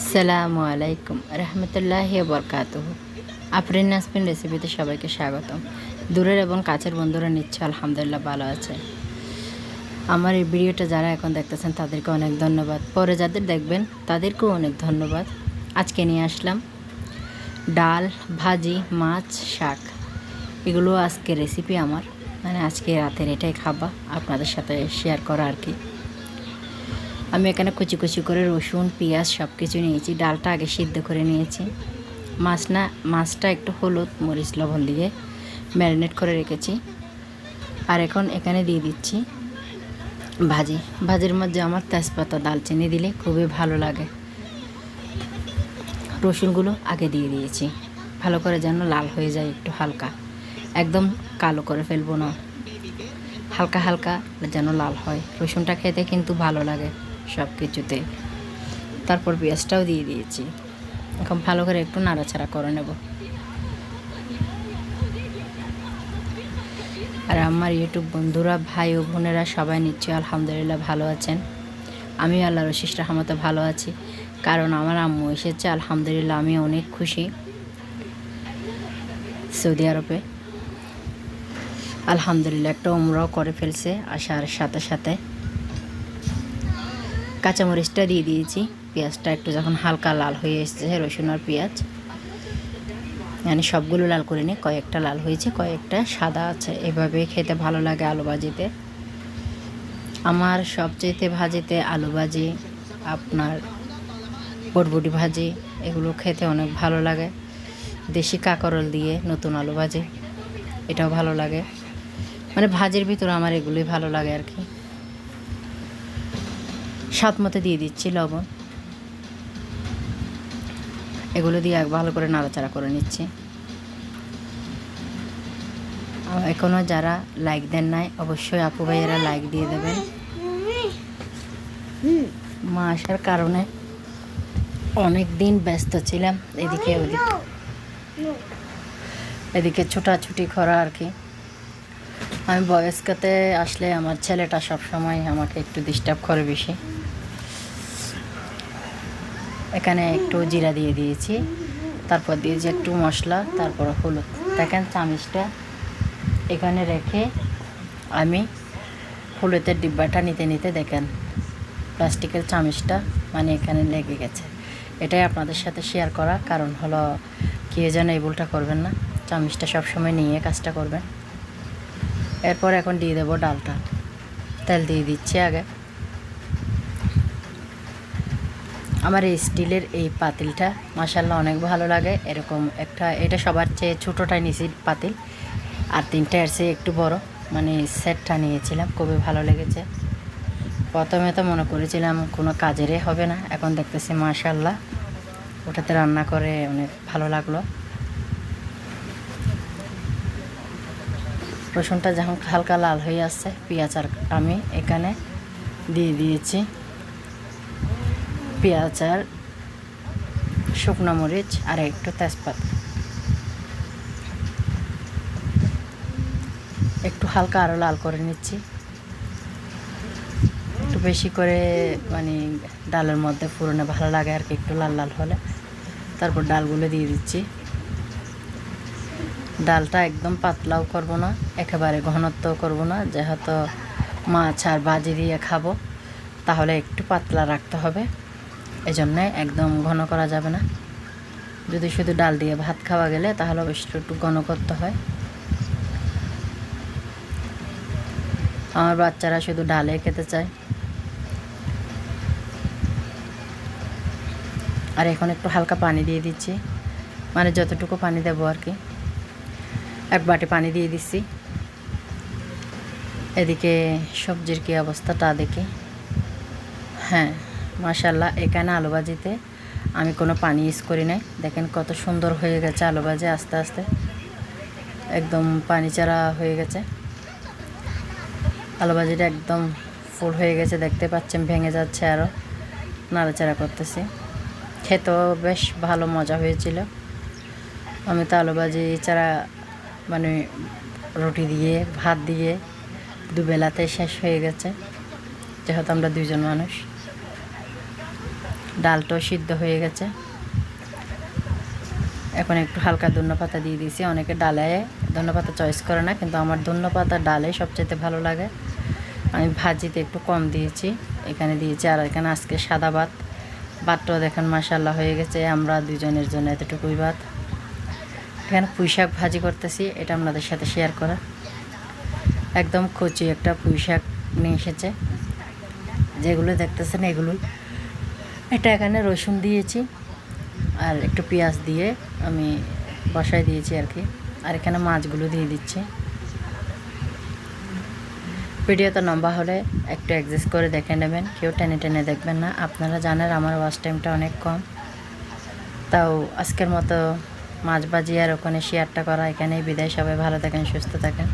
আসসালামু আলাইকুম, রহমতুল্লাহ বরকাত আফরিন নাসপিন রেসিপিতে সবাইকে স্বাগতম। দূরের এবং কাছের বন্ধুরা নিচ্ছে আলহামদুলিল্লাহ ভালো আছে। আমার এই ভিডিওটা যারা এখন দেখতেছেন, তাদেরকে অনেক ধন্যবাদ। পরে যাদের দেখবেন, তাদেরকেও অনেক ধন্যবাদ। আজকে নিয়ে আসলাম ডাল, ভাজি, মাছ, শাক। এগুলো আজকে রেসিপি আমার। মানে আজকে রাতের এটাই খাবা আপনাদের সাথে শেয়ার করা আর কি। আমি এখানে কুচি কুচি করে রসুন, পেঁয়াজ সব কিছু নিয়েছি। ডালটা আগে সিদ্ধ করে নিয়েছি। মাছ না মাছটা একটু হলুদ, মরিচ, লবণ দিয়ে ম্যারিনেট করে রেখেছি। আর এখন এখানে দিয়ে দিচ্ছি ভাজি। ভাজির মধ্যে আমার তেজপাতা, দালচিনি দিলে খুবই ভালো লাগে। রসুনগুলো আগে দিয়ে দিয়েছি। ভালো করে যেন লাল হয়ে যায় একটু হালকা। একদম কালো করে ফেলব না। হালকা হালকা যেন লাল হয়। রসুনটা খেতে কিন্তু ভালো লাগে। সব কিছুতে। তারপর পেঁয়াজটাও দিয়ে দিয়েছি। এখন ভালো করে একটু নাড়াচাড়া করে নেব। আর আমার ইউটিউব বন্ধুরা, ভাই ও বোনেরা সবাই নিশ্চয়ই আলহামদুলিল্লাহ ভালো আছেন। আমি আল্লাহর রশিস রহমতে ভালো আছি। কারণ আমার আম্মু এসেছে, আলহামদুলিল্লাহ আমি অনেক খুশি সৌদি আরবে। আলহামদুলিল্লাহ একটা উমরাও করে ফেলছে আসার সাথে সাথে। কাঁচামরিচটা দিয়ে দিয়েছি। পেঁয়াজটা একটু যখন হালকা লাল হয়ে এসেছে, রসুন আর পেঁয়াজ। মানে সবগুলো লাল করে নিই, কয়েকটা লাল হয়েছে, কয়েকটা সাদা আছে। এভাবে খেতে ভালো লাগে আলু ভাজিতে। আমার সবচেয়েতে ভাজিতে আলু ভাজি, আপনার বটবটি ভাজি, এগুলো খেতে অনেক ভালো লাগে। দেশি কাকরল দিয়ে নতুন আলু ভাজি, এটাও ভালো লাগে। মানে ভাজির ভিতরে আমার এগুলোই ভালো লাগে আর কি। স্বাদ মতো দিয়ে দিচ্ছি লবণ। এগুলো দিয়ে এক ভালো করে নাড়াচাড়া করে নিচ্ছি। এখনও যারা লাইক দেন নাই, অবশ্যই আপু ভাইয়েরা লাইক দিয়ে দেবেন। মা আসার কারণে অনেক দিন ব্যস্ত ছিলাম, এদিকে ওদিকে। এদিকে ছোটাছুটি করা আর কি। আমি বয়স্কতে আসলে আমার ছেলেটা সব সময় আমাকে একটু ডিস্টার্ব করে বেশি। এখানে একটু জিরা দিয়ে দিয়েছি, তারপর দিয়েছি একটু মশলা, তারপর হলুদ। দেখেন চামিচটা এখানে রেখে আমি হলুদের ডিব্বাটা নিতে নিতে দেখেন, প্লাস্টিকের চামিচটা মানে এখানে লেগে গেছে। এটাই আপনাদের সাথে শেয়ার করা কারণ হলো কেউ যেন এই ভুলটা করবেন না। চামিচটা সবসময় নিয়ে কাজটা করবেন। এরপর এখন দিয়ে দেবো ডালটা। তেল দিয়ে দিচ্ছি আগে। আমার এই স্টিলের এই পাতিলটা মাসাল্লাহ অনেক ভালো লাগে। এরকম একটা, এটা সবার চেয়ে ছোটোটাই নিয়েছি পাতিল। আর তিনটা এর চেয়ে একটু বড়। মানে সেটটা নিয়েছিলাম, খুবই ভালো লেগেছে। প্রথমে তো মনে করেছিলাম কোনো কাজেরই হবে না। এখন দেখতেছি মাশাল্লাহ ওটাতে রান্না করে অনেক ভালো লাগল। রসুনটা যখন হালকা লাল হয়ে আসছে, পেঁয়াজ আর আমি এখানে দিয়ে দিয়েছি। পেঁয়াজ আর শুকনো মরিচ আর একটু তেজপাতা। একটু হালকা আরও লাল করে নিচ্ছি। একটু বেশি করে মানে ডালের মধ্যে ফুরনে ভালো লাগে আর কি, একটু লাল লাল হলে। তারপর ডালগুলো দিয়ে দিচ্ছি। ডালটা একদম পাতলাও করব না, একেবারে ঘনত্ব করব না, যেহেতু মাছ আর ভাজি দিয়ে খাব, তাহলে একটু পাতলা রাখতে হবে, এজন্যে একদম ঘন করা যাবে না। যদি শুধু ডাল দিয়ে ভাত খাওয়া গেলে, তাহলে অবশ্যই একটু ঘন করতে হয়। আমার বাচ্চারা শুধু ডালে খেতে চায়। আর এখন একটু হালকা পানি দিয়ে দিচ্ছি মানে যতটুকু পানি দেবো আর কি। এক বাটি পানি দিয়ে দিচ্ছি এদিকে সবজির কী অবস্থা তা দেখি। হ্যাঁ মাশাল্লাহ এখানে আলু ভাজিতে আমি কোনো পানি ইউজ করি নাই। দেখেন কত সুন্দর হয়ে গেছে আলু ভাজি আস্তে আস্তে। একদম পানি চারা হয়ে গেছে। আলু ভাজিটা একদম ফুল হয়ে গেছে, দেখতে পাচ্ছেন, ভেঙে যাচ্ছে আরও নাড়াচাড়া করতেছি। খেতেও বেশ ভালো মজা হয়েছিল। আমি তো আলু ভাজি ছাড়া মানে রুটি দিয়ে, ভাত দিয়ে দুবেলাতে শেষ হয়ে গেছে। যেহেতু আমরা দুইজন মানুষ, ডালটাও সিদ্ধ হয়ে গেছে। এখন একটু হালকা ধন্য পাতা দিয়ে দিয়েছি। অনেকে ডালে ধন্য পাতা চয়েস করে না, কিন্তু আমার ধন্য পাতা ডালে সবচেয়ে ভালো লাগে। আমি ভাজিতে একটু কম দিয়েছি, এখানে দিয়েছি আর এখানে আজকে সাদা ভাত। ভাতটাও দেখেন মাসাল্লাহ হয়ে গেছে। আমরা দুজনের জন্য এতটুকুই ভাত। এখানে পুঁই শাক ভাজি করতেছি, এটা আপনাদের সাথে শেয়ার করা একদম কচি একটা পুঁই শাক নিয়ে এসেছে। যেগুলো দেখতেছেন, এগুলোই। এটা এখানে রসুন দিয়েছি, আর একটু পেঁয়াজ দিয়ে আমি বসাই দিয়েছি আর কি। আর এখানে মাছগুলো দিয়ে দিচ্ছি। ভিডিওটা লম্বা হলে একটু অ্যাডজাস্ট করে দেখে নেবেন। কেউ টেনে টেনে দেখবেন না। আপনারা জানেন আমার ওয়াচ টাইমটা অনেক কম। তাও আজকের মতো মাছ বাজি আর ওখানে শেয়ারটা করা। এখানেই বিদায় সবাই ভালো থাকেন সুস্থ থাকেন।